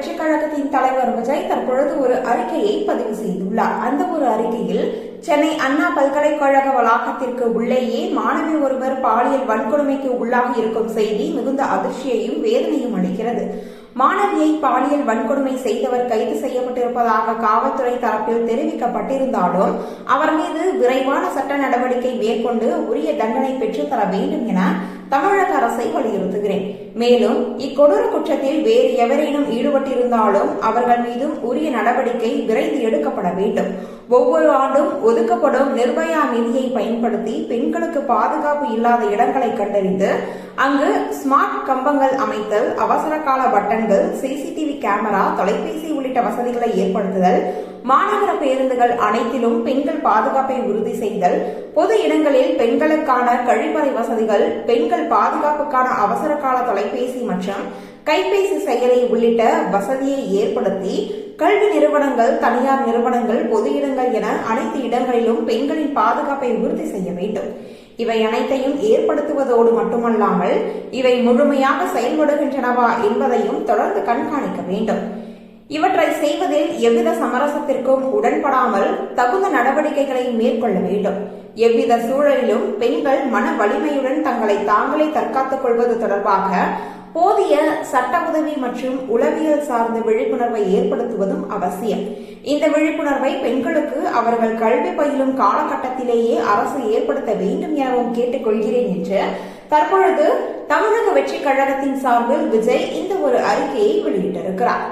கட்சி கழகத்தின் தலைவர் விஜய் தற்பொழுது ஒரு அறிக்கையை பதிவு செய்துள்ளார். அந்த ஒரு அறிக்கையில் சென்னை அண்ணா பல்கலைக்கழக வளாகத்திற்கு உள்ளேயே மாணவி ஒருவர் பாலியல் வன்கொடுமைக்கு உள்ளாகி இருக்கும் செய்தி மிகுந்த அதிர்ச்சியையும் வேதனையும் அளிக்கிறது. மாணவியை பாலியல் வன்கொடுமை செய்தவர் கைது செய்யப்பட்டிருப்பதாக காவல்துறை தரப்பில் தெரிவிக்கப்பட்டிருந்தாலும் அவர் மீது விரைவான சட்ட நடவடிக்கை மேற்கொண்டு உரிய தண்டனை பெற்றுத்தர வேண்டும் என தமிழக அரசை வலியுறுத்துகிறேன். மேலும் இக்கொடூர குற்றத்தில் வேறு எவரேனும் ஈடுபட்டிருந்தாலும் அவர்கள் மீதும் உரிய நடவடிக்கை விரைந்து எடுக்கப்பட வேண்டும். ஒவ்வொரு ஆண்டும் ஒதுக்கப்படும் நிர்பயா நிதியை பயன்படுத்தி பெண்களுக்கு பாதுகாப்பு இல்லாத இடங்களை கண்டறிந்து அங்கு ஸ்மார்ட் கம்பங்கள் அமைத்தல் அவசர கால பட்டன்கள் சிசிடிவி கேமரா தொலைபேசி உள்ளிட்ட வசதிகளை ஏற்படுத்துதல் மாநகர பேருந்துகள் அனைத்திலும் பெண்கள் பாதுகாப்பை உறுதி செய்தல் பொது இடங்களில் பெண்களுக்கான கழிப்பறை வசதிகள் பெண்கள் பாதுகாப்புக்கான அவசர கால தொலைபேசி மற்றும் கைபேசி செயலி உள்ளிட்ட வசதியை ஏற்படுத்தி கல்வி நிறுவனங்கள் தனியார் நிறுவனங்கள் பொது இடங்கள் என அனைத்து இடங்களிலும் பெண்களின் பாதுகாப்பை உறுதி செய்ய வேண்டும். இவை அனைத்தையும் ஏற்படுத்துவதோடு மட்டுமல்லாமல் இவை முழுமையாக செயல்படுகின்றனவா என்பதையும் தொடர்ந்து கண்காணிக்க வேண்டும். இவற்றை செய்வதில் எவ்வித சமரசத்திற்கும் உடன்படாமல் தகுந்த நடவடிக்கைகளை மேற்கொள்ள வேண்டும். எவ்வித சூழலிலும் பெண்கள் மன வலிமையுடன் தங்களை தாங்களே தற்காத்துக் கொள்வது தொடர்பாக போதிய சட்ட உதவி மற்றும் உளவியல் சார்ந்த விழிப்புணர்வை ஏற்படுத்துவதும் அவசியம். இந்த விழிப்புணர்வை பெண்களுக்கு அவர்கள் கல்வி பயிலும் காலகட்டத்திலேயே அரசு ஏற்படுத்த வேண்டும் எனவும் கேட்டுக்கொள்கிறேன் என்று தற்பொழுது தமிழக வெற்றி கழகத்தின் சார்பில் விஜய் இந்த ஒரு அறிக்கையை வெளியிட்டிருக்கிறார்.